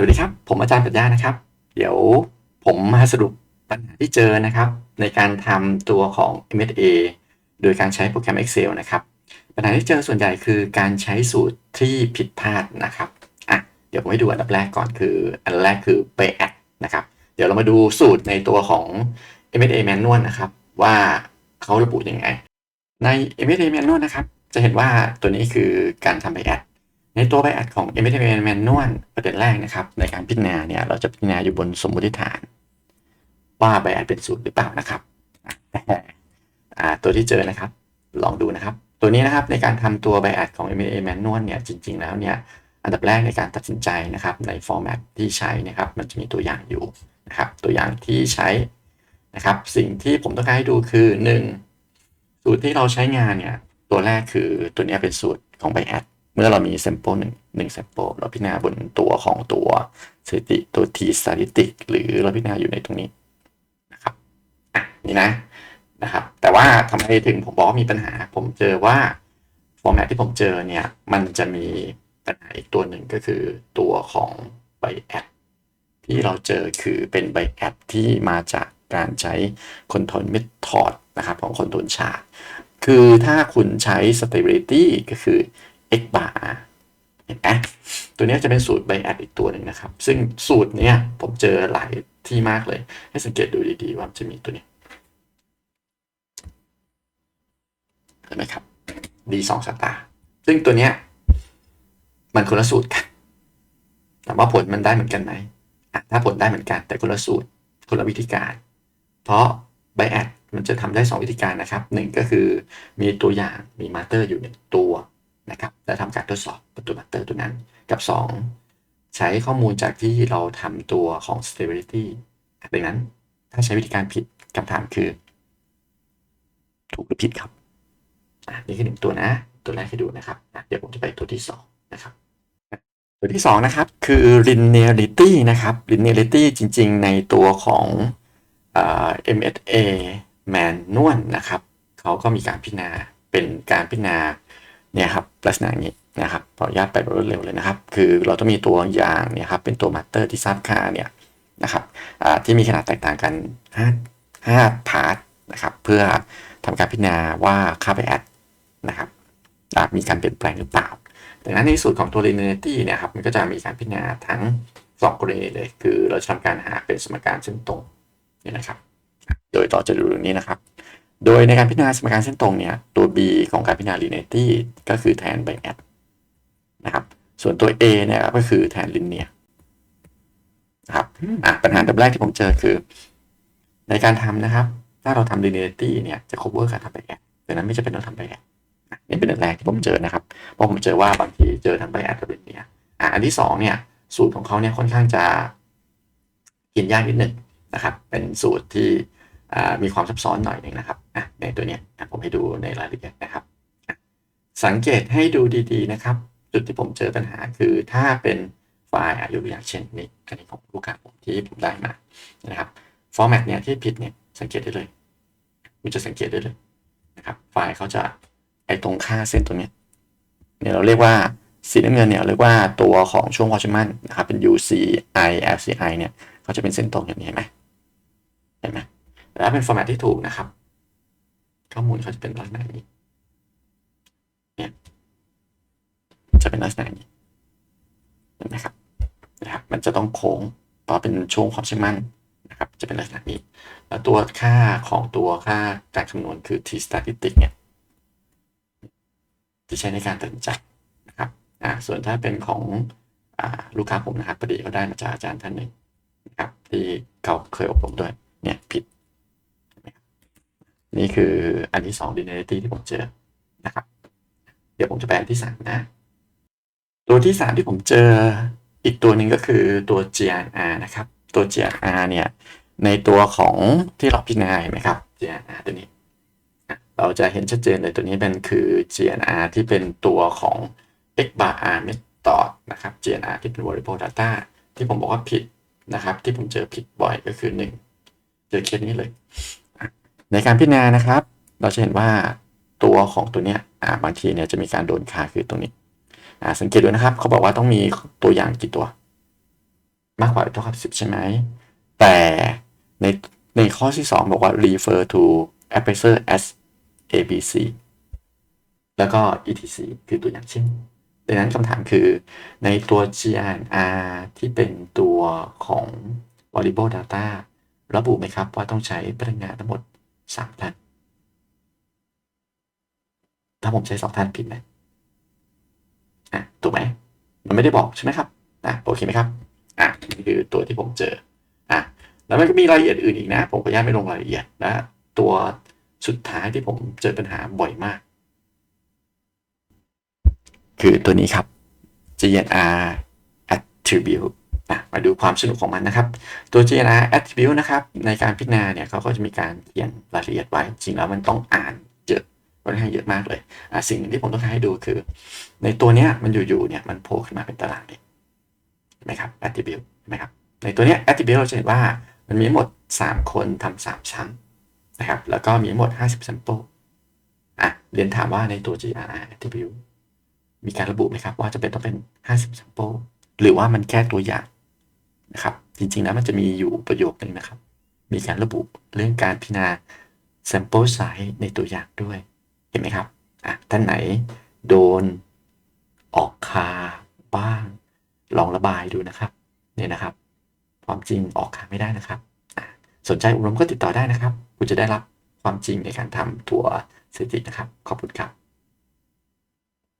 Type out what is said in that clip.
สวัสดีครับ ผมอาจารย์ปัญญานะครับ เดี๋ยวผมมาสรุปปัญหาที่เจอนะครับ ในการทำตัวของ MSA โดยการใช้โปรแกรม Excel นะครับ ปัญหาที่เจอส่วนใหญ่คือการใช้สูตรที่ผิดพลาดนะครับอะเดี๋ยวผมให้ดูอันดับแรกก่อนคือ อันแรกคือไปแอดนะครับ เดี๋ยวเรามาดูสูตรในตัวของ MSA Manual นะครับ ว่าเขาระบุยังไง ใน MSA Manual นะครับ จะเห็นว่าตัวนี้คือการทำไปแอด ในตัวใบอัดของ m s m Manual ประเด็นแรกนะครับ ในการพิจารณาเนี่ยเราจะพิจารณาอยู่บนสมมติฐาน ว่าใบอัดเป็นศูนย์หรือเปล่านะครับตัวที่เจอนะครับ ลองดูนะครับ ตัวนี้นะครับในการทำตัวใบอัดของ m s Manual เนี่ยจริง ๆ แล้วเนี่ยอันดับแรกในการตัดสินใจนะครับ ในฟอร์แมตที่ใช้นะครับ มันจะมีตัวอย่างอยู่นะครับ ตัวอย่างที่ใช้นะครับ สิ่งที่ผมต้องการให้ดูคือ 1 สูตรที่เราใช้งานเนี่ยตัวแรกคือตัวนี้เป็นสูตรของใบอัด มื่อเรามี sample หนึ่งหนึ่ง sample เราพิจารณาบนตัวของตัวสถิติตัว t statistic หรือเราพิจารณาอยู่ในตรงนี้นะครับอะนี่นะนะครับ แต่ว่าทำไมถึงผมบอกว่ามีปัญหา ผมเจอว่า format ที่ผมเจอเนี่ย มันจะมีปัญหาอีกตัวหนึ่งก็คือตัวของใบแอดที่เราเจอคือเป็นใบแอดที่มาจากการใช้ control method นะครับของ control chart คือถ้าคุณใช้ stability ก็คือ x bar เห็นไหมตัวนี้จะเป็นสูตรไบแอดอีกตัวหนึ่งนะครับ ซึ่งสูตรเนี้ยผมเจอหลายที่มากเลย ให้สังเกตดูดีๆว่าจะมีตัวนี้เห็นไหมครับ d สองสตาร์ซึ่งตัวเนี้ยมันคนละสูตรกันแต่ว่าผลมันได้เหมือนกันไหมถ้าผลได้เหมือนกันแต่คนละสูตรคนละวิธีการ เพราะไบแอดมันจะทำได้ 2 วิธีการนะครับหนึ่งก็คือมีตัวอย่างมีมาเตอร์อยู่หนึ่งตัว นะครับและทำการทดสอบตัวมาเตอร์ตัวนั้นกับ 2 ใช้ข้อมูลจากที่เราทำตัวของ stability ดังนั้นถ้าใช้วิธีการผิดคำถามคือ ถูกหรือผิดครับอะนี่คือหนึ่งตัวนะ ตัวแรกให้ดูนะครับ เดี๋ยวผมจะไปตัวที่สองนะครับ ตัวที่สองนะครับ คือ linearity นะครับ linearity จริง ๆ ในตัวของเอ่อ MSA Manual นะครับ เขาก็มีการพิจารณาเป็นการพิจารณา เนี่ยครับลักษณะอย่างนี้นะครับขออนุญาตไปรวดเร็วเลยนะครับ คือเราต้องมีตัวอย่างเนี่ยครับเป็นตัวมาสเตอร์ที่ทราบค่าเนี่ยนะครับที่มีขนาดแตกต่างกัน 5 5พาร์ทนะครับเพื่อทำการพิจารณาว่าค่าไปแอดนะครับมีการเปลี่ยนแปลงหรือเปล่าดังนั้นในสูตรของตัว linearity เนี่ยครับมันก็จะมีการพิจารณาทั้ง2กรณีเลยคือเราจะทำการหาเป็นสมการเส้นตรงนี่นะครับ โดยต่อจะดูตรงนี้นะครับ โดยในการพิจารณาสมการเส้นตรงเนี่ยตัว b ของการพิจารณา linearity ก็คือแทน by add นะครับ ส่วนตัว a เนี่ยก็คือแทน linear นะครับอะปัญหาดับแรกที่ผมเจอคือ ในการทำนะครับ ถ้าเราทำ linearity เนี่ยจะ cover การทำ by add ดังนั้นไม่จำเป็นต้องทำ by add อะนี่เป็นอันแรกที่ผมเจอนะครับ เพราะผมเจอว่าบางทีเจอทั้ง by add กับ linear อะอันที่สองเนี่ยสูตรของเขาเนี่ยค่อนข้างจะกินยากนิดหนึ่งนะครับ เป็นสูตรที่อ่ามีความซับซ้อนหน่อยหนึ่งนะครับอะ ในตัวเนี้ยผมให้ดูในรายละเอียดนะครับ สังเกตให้ดูดีๆนะครับ จุดที่ผมเจอปัญหาคือถ้าเป็นไฟล์อะยกตัวอย่างเช่นนี่อันนี้ของลูกค้าผมที่ผมได้มานะครับฟอร์แมตเนี่ยที่ผิดเนี่ยสังเกตได้เลยมันจะสังเกตได้เลยนะครับ ไฟล์เขาจะไอตรงค่าเส้นตรงเนี้ยเนี่ยเราเรียกว่าสีน้ำเงินเนี่ยเรียกว่าตัวของช่วงวอชมันนะครับเป็น UCI LCI เนี่ยเขาจะเป็นเส้นตรงอย่างนี้เห็นไหมเห็นไหมแล้วเป็นฟอร์แมตที่ถูกนะครับ ข้อมูลเขาจะเป็นลักษณะนี้เนี่ยจะเป็นลักษณะนี้เห็นไหมครับนะครับ มันจะต้องโค้งเพราะเป็นช่วงความเชื่อมั่นนะครับ จะเป็นลักษณะนี้ แล้วตัวค่าของตัวค่าการคำนวณคือ t statistic เนี่ยที่ใช้ในการตัดสินใจนะครับอ่าส่วนถ้าเป็นของอ่าลูกค้าผมนะครับพอดีเขาได้มาจากอาจารย์ท่านหนึ่งนะครับที่เขาเคยอบรมด้วยเนี่ยผิด นี่คืออันที่สอง linearity ที่ผมเจอนะครับ เดี๋ยวผมจะไปอันที่สามนะ ตัวที่สามที่ผมเจออีกตัวหนึ่งก็คือตัว GRR นะครับ ตัว GRR เนี่ย ในตัวของที่เราพิจารณาเห็นไหมครับ GRR ตัวนี้ เราจะเห็นชัดเจนเลยตัวนี้เป็นคือ GNR ที่เป็นตัวของ x bar r method นะครับ GNR ที่เป็น variable data ที่ผมบอกว่าผิดนะครับ ที่ผมเจอผิดบ่อยก็คือหนึ่งเจอเคสนี้เลย ในการพิจารณานะครับ เราจะเห็นว่าตัวของตัวเนี้ยบางทีเนี่ยจะมีการโดนค่าคือตรงนี้สังเกตดูนะครับ เขาบอกว่าต้องมีตัวอย่างกี่ตัว มากกว่าเท่ากับ 10 ใช่ไหม แต่ในในข้อที่ 2 บอกว่า refer to appraiser as abc แล้วก็ etc คือตัวอย่างเช่นดังนั้นคำถามคือในตัว GRR ที่เป็นตัวของ variable data ระบุไหมครับว่าต้องใช้พนักงานทั้งหมด 3ท่าน ถ้าผมใช้2ท่านผิดไหมอะถูกไหมมันไม่ได้บอกใช่ไหมครับอะโอเคไหมครับอะนี่คือตัวที่ผมเจออะแล้วมันก็มีรายละเอียดอื่นอีกนะ ผมขออนุญาตไม่ลงรายละเอียดนะตัวสุดท้ายที่ผมเจอปัญหาบ่อยมาก คือตัวนี้ครับ GNR attribute มาดูความสนุกของมันนะครับ ตัว GNR attribute นะครับ ในการพิจารณาเนี่ยเขาก็จะมีการเขียนรายละเอียดไว้จริงแล้วมันต้องอ่านเยอะค่อนข้างเยอะมากเลยสิ่งหนึ่งที่ผมต้องการให้ดูคือ ในตัวเนี้ยมันอยู่ๆเนี่ยมันโผล่ขึ้นมาเป็นตารางนี้เห็นไหมครับ attribute เห็นไหมครับในตัวเนี้ย attribute เราจะเห็นว่ามันมีหมด 3 คนทำ3ชั้นนะครับแล้วก็มีหมด 50 sample อะเรียนถามว่าในตัว GRR attribute มีการระบุไหมครับว่าจะเป็นต้องเป็น 50 sample หรือว่ามันแค่ตัวอย่าง นะครับ จริงๆแล้วมันจะมีอยู่ประโยคนึงนะครับ มีการระบุเรื่องการพิจารณา sample size ในตัวอย่างด้วย เห็นไหมครับอะท่านไหนโดนออกคาบ้าง ลองระบายดูนะครับเนี่ยนะครับ ความจริงออกคาไม่ได้นะครับ สนใจอบรมก็ติดต่อได้นะครับ คุณจะได้รับความจริงในการทำตัวสถิตินะครับ ขอบคุณครับ